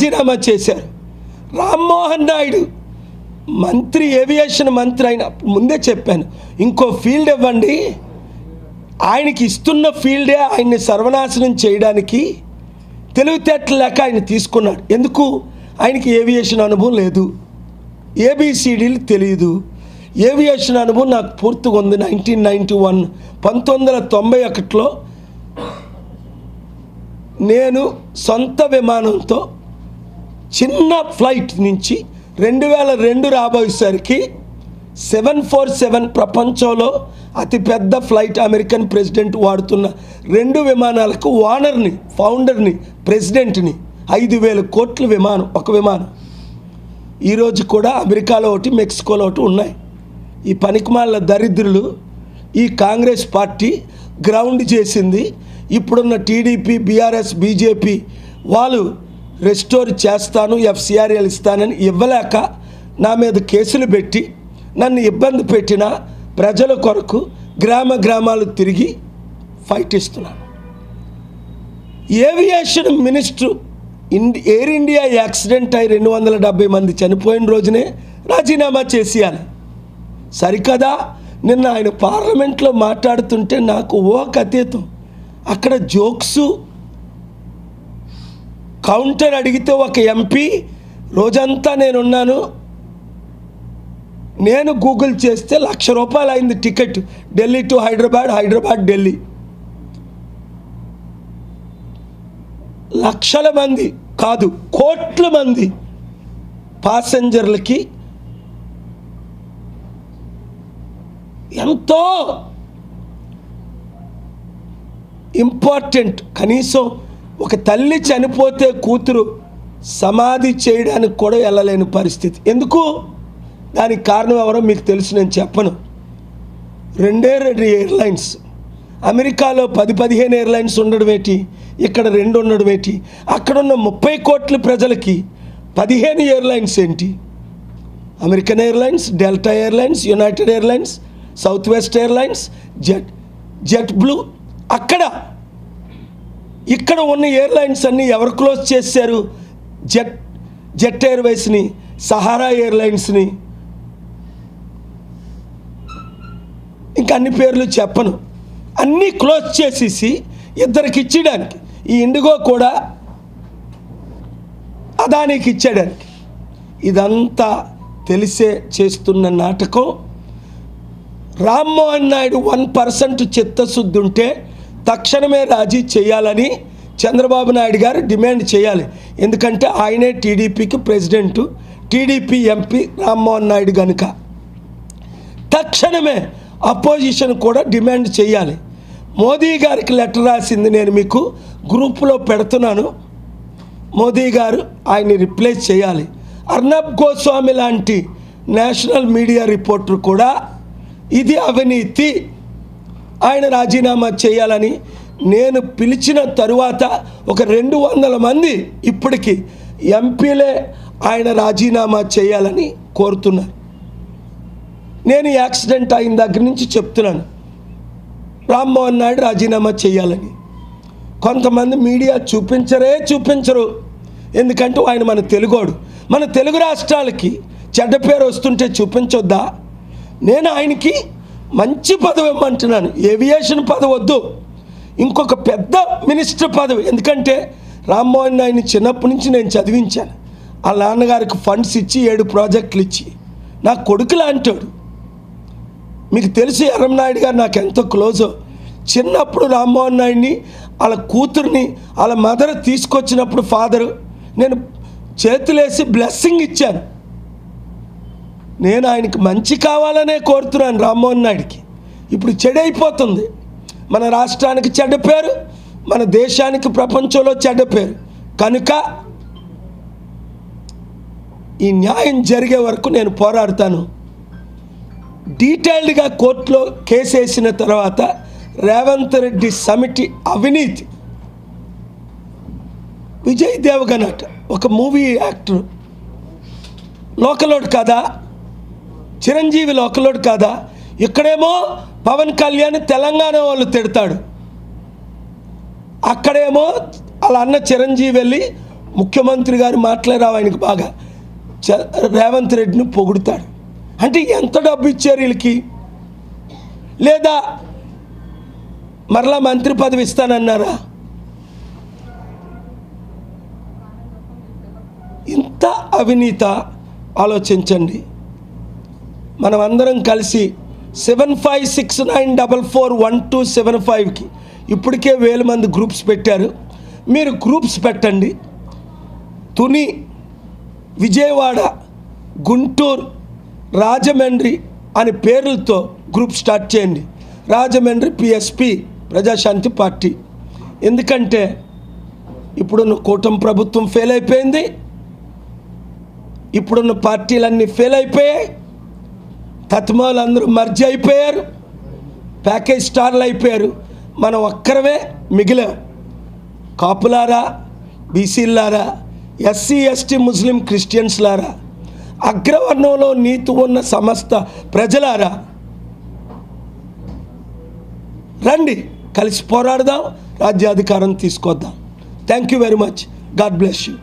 రాజీనామా చేశారు. రామ్మోహన్ నాయుడు మంత్రి ఏవియేషన్ మంత్రి అయిన ముందే చెప్పాను ఇంకో ఫీల్డ్ ఇవ్వండి. ఆయనకి ఇస్తున్న ఫీల్డే ఆయన్ని సర్వనాశనం చేయడానికి తెలివితేటలు లేక ఆయన తీసుకున్నాడు. ఎందుకు? ఆయనకి ఏవియేషన్ అనుభవం లేదు. ఏబిసిడీలు తెలియదు. ఏవియేషన్ అనుభవం నాకు పూర్తిగా ఉంది. నైన్టీన్ నైంటీ వన్ పంతొమ్మిది వందల తొంభై ఒకటిలో నేను సొంత విమానంతో చిన్న ఫ్లైట్ నుంచి రెండు వేల రెండు రాబోయేసరికి సెవెన్ ఫోర్ సెవెన్ ప్రపంచంలో అతిపెద్ద ఫ్లైట్ అమెరికన్ ప్రెసిడెంట్ వాడుతున్న రెండు విమానాలకు ఓనర్ని ఫౌండర్ని ప్రెసిడెంట్ని ఐదు వేల కోట్ల విమానం ఒక విమానం. ఈరోజు కూడా అమెరికాలో ఒకటి మెక్సికోలో ఒకటి ఉన్నాయి. ఈ పనికిమాల దరిద్రులు ఈ కాంగ్రెస్ పార్టీ గ్రౌండ్ చేసింది. ఇప్పుడున్న టీడీపీ బీఆర్ఎస్ బీజేపీ వాళ్ళు రెస్టోర్ చేస్తాను ఎఫ్సిఆర్ఎల్ ఇస్తానని ఇవ్వలేక నా మీద కేసులు పెట్టి నన్ను ఇబ్బంది పెట్టిన ప్రజల కొరకు గ్రామ గ్రామాలు తిరిగి ఫైట్ ఇస్తున్నాను. ఏవియేషన్ మినిస్టర్ ఇండి ఎయిర్ ఇండియా యాక్సిడెంట్ అయి రెండు వందల డెబ్బై మంది చనిపోయిన రోజునే రాజీనామా చేసేయాలి. సరికదా? నిన్న ఆయన పార్లమెంట్లో మాట్లాడుతుంటే నాకు ఓ అతీతం అక్కడ జోక్సు కౌంటర్ అడిగితే ఒక ఎంపీ రోజంతా నేనున్నాను. నేను గూగుల్ చేస్తే లక్ష రూపాయలు అయింది టికెట్. ఢిల్లీ టు హైదరాబాద్ హైదరాబాద్ ఢిల్లీ. లక్షల మంది కాదు కోట్ల మంది పాసెంజర్లకి ఎంతో ఇంపార్టెంట్ కనీసం ఒక తల్లి చనిపోతే కూతురు సమాధి చేయడానికి కూడా వెళ్ళలేని పరిస్థితి. ఎందుకు? దానికి కారణం ఎవరో మీకు తెలుసు నేను చెప్పను. రెండే రెండు ఎయిర్లైన్స్ అమెరికాలో పది పదిహేను ఎయిర్లైన్స్ ఉండడం ఏంటి? ఇక్కడ రెండు ఉండడం ఏంటి? అక్కడున్న ముప్పై కోట్ల ప్రజలకి పదిహేను ఎయిర్లైన్స్ ఏంటి? American Airlines Delta Airlines United Airlines Southwest Airlines Jet JetBlue అక్కడ ఇక్కడ ఉన్న ఎయిర్లైన్స్ అన్నీ ఎవరు క్లోజ్ చేశారు? జెట్ జెట్ ఎయిర్వేస్ని సహారా ఎయిర్లైన్స్ని? ఇంకా అన్ని పేర్లు చెప్పను. అన్నీ క్లోజ్ చేసేసి ఇద్దరికి ఇచ్చేయడానికి. ఈ ఇండిగో కూడా అదానికి ఇచ్చేయడానికి. ఇదంతా తెలిసే చేస్తున్న నాటకం. రామ్మోహన్ నాయుడు వన్ పర్సెంట్ చిత్తశుద్ధి ఉంటే తక్షణమే రాజీ చేయాలని చంద్రబాబు నాయుడు గారు డిమాండ్ చేయాలి. ఎందుకంటే ఆయనే టీడీపీకి president TDP MP Rammohan Naidu కనుక తక్షణమే అపోజిషన్ కూడా డిమాండ్ చేయాలి. మోదీ గారికి లెటర్ రాసింది నేను మీకు గ్రూపులో పెడుతున్నాను. మోదీ గారు ఆయన్ని రిప్లేస్ చేయాలి. అర్నబ్ గోస్వామి లాంటి నేషనల్ మీడియా రిపోర్టర్ కూడా ఇది అవినీతి. ఆయన రాజీనామా చేయాలని నేను పిలిచిన తరువాత ఒక రెండు వందల మంది ఇప్పటికీ ఎంపీలే ఆయన రాజీనామా చేయాలని కోరుతున్నారు. నేను యాక్సిడెంట్ అయిన దగ్గర నుంచి చెప్తున్నాను. రామ్మోహన్ నాయుడు రాజీనామా చేయాలని. కొంతమంది మీడియా చూపించరే చూపించరు. ఎందుకంటే ఆయన మన తెలుగోడు. మన తెలుగు రాష్ట్రాలకి చెడ్డ పేరు వస్తుంటే చూపించొద్దా? నేను ఆయనకి మంచి పదవి ఇవ్వమంటున్నాను. ఏవియేషన్ పదవి వద్దు. ఇంకొక పెద్ద మినిస్టర్ పదవి. ఎందుకంటే రామ్మోహన్ నాయుడిని చిన్నప్పటి నుంచి నేను చదివించాను. ఆ నాన్నగారికి ఫండ్స్ ఇచ్చి ఏడు ప్రాజెక్టులు ఇచ్చి. నా కొడుకు లాంటాడు. మీకు తెలుసు ఎర్రంనాయుడు గారు నాకు ఎంతో క్లోజో చిన్నప్పుడు రామ్మోహన్ నాయుడిని వాళ్ళ కూతుర్ని వాళ్ళ మదర్ తీసుకొచ్చినప్పుడు ఫాదరు నేను చేతులేసి బ్లెస్సింగ్ ఇచ్చాను. నేను ఆయనకి మంచి కావాలనే కోరుతున్నాను రామ్మోహన్ నాయుడికి. ఇప్పుడు చెడైపోతుంది. మన రాష్ట్రానికి చెడ్డ పేరు మన దేశానికి ప్రపంచంలో చెడ్డ పేరు. కనుక ఈ న్యాయం జరిగే వరకు నేను పోరాడతాను. డీటెయిల్డ్గా కోర్టులో కేసు వేసిన తర్వాత రేవంత్ రెడ్డి సమితి అవినీతి. విజయ్ దేవగన్ అట ఒక మూవీ యాక్టర్. లోకలోడ్ కదా? చిరంజీవి లోకలోడ్ కాదా? ఇక్కడేమో పవన్ కళ్యాణ్ తెలంగాణ వాళ్ళు తిడతాడు. అక్కడేమో వాళ్ళ అన్న చిరంజీవి వెళ్ళి ముఖ్యమంత్రి గారు మాట్లాడారు ఆయనకి బాగా. చ- రేవంత్ రెడ్డిని పొగుడుతాడు. అంటే ఎంత డబ్బు ఇచ్చారు వీళ్ళకి? లేదా మరలా మంత్రి పదవి ఇస్తానన్నారా? ఇంత అవినీత ఆలోచించండి. మనం అందరం కలిసి seven five six nine double four one two seven ఫైవ్కి ఇప్పటికే వేల మంది గ్రూప్స్ పెట్టారు. మీరు గ్రూప్స్ పెట్టండి. తుని విజయవాడ గుంటూరు రాజమండ్రి అని పేర్లతో గ్రూప్ స్టార్ట్ చేయండి. Rajahmundry PSP Prajashanti party. ఎందుకంటే ఇప్పుడున్న కూటమి ప్రభుత్వం ఫెయిల్ అయిపోయింది. ఇప్పుడున్న పార్టీలన్నీ ఫెయిల్ అయిపోయాయి. తత్మాలు అందరూ మర్జి అయిపోయారు. ప్యాకేజ్ స్టార్లు అయిపోయారు. మనం ఒక్కరమే మిగిలాం. కాపులారా బీసీలారా ఎస్సీ ఎస్టీ ముస్లిం క్రిస్టియన్స్లారా అగ్రవర్ణంలో నీతి ఉన్న సమస్త ప్రజలారా రండి కలిసి పోరాడదాం రాజ్యాధికారం తీసుకొద్దాం. Thank you very much God bless you